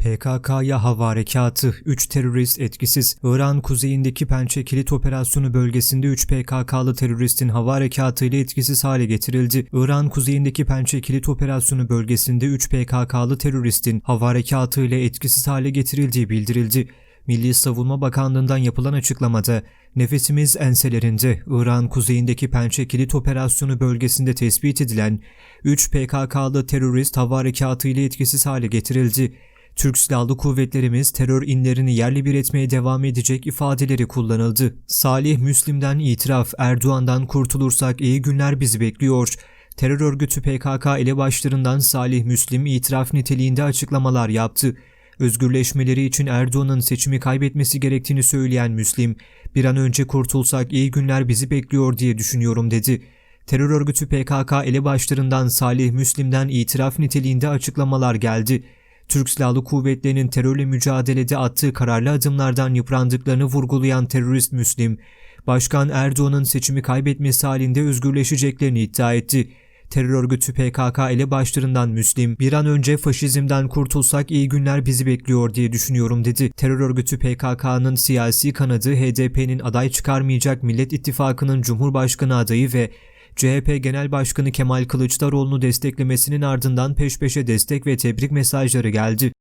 PKK'ya hava harekatı, 3 terörist etkisiz. İran kuzeyindeki Pençe Kilit Operasyonu bölgesinde 3 PKK'lı teröristin hava harekatıyla etkisiz hale getirildi. İran kuzeyindeki Pençe Kilit Operasyonu bölgesinde 3 PKK'lı teröristin hava harekatıyla etkisiz hale getirildiği bildirildi. Milli Savunma Bakanlığı'ndan yapılan açıklamada nefesimiz enselerinde İran kuzeyindeki Pençe Kilit Operasyonu bölgesinde tespit edilen 3 PKK'lı terörist hava harekatı ile etkisiz hale getirildi. Türk Silahlı Kuvvetlerimiz terör inlerini yerli bir etmeye devam edecek ifadeleri kullanıldı. Salih Müslim'den itiraf, Erdoğan'dan kurtulursak iyi günler bizi bekliyor. Terör örgütü PKK elebaşlarından Salih Müslim itiraf niteliğinde açıklamalar yaptı. Özgürleşmeleri için Erdoğan'ın seçimi kaybetmesi gerektiğini söyleyen Müslim, bir an önce kurtulsak iyi günler bizi bekliyor diye düşünüyorum dedi. Terör örgütü PKK elebaşlarından Salih Müslim'den itiraf niteliğinde açıklamalar geldi. Türk Silahlı Kuvvetleri'nin terörle mücadelede attığı kararlı adımlardan yıprandıklarını vurgulayan terörist Müslim, Başkan Erdoğan'ın seçimi kaybetmesi halinde özgürleşeceklerini iddia etti. Terör örgütü PKK elebaşlarından Müslim, bir an önce faşizmden kurtulsak iyi günler bizi bekliyor diye düşünüyorum dedi. Terör örgütü PKK'nın siyasi kanadı HDP'nin aday çıkarmayacak Millet İttifakı'nın Cumhurbaşkanı adayı ve CHP Genel Başkanı Kemal Kılıçdaroğlu'nu desteklemesinin ardından peş peşe destek ve tebrik mesajları geldi.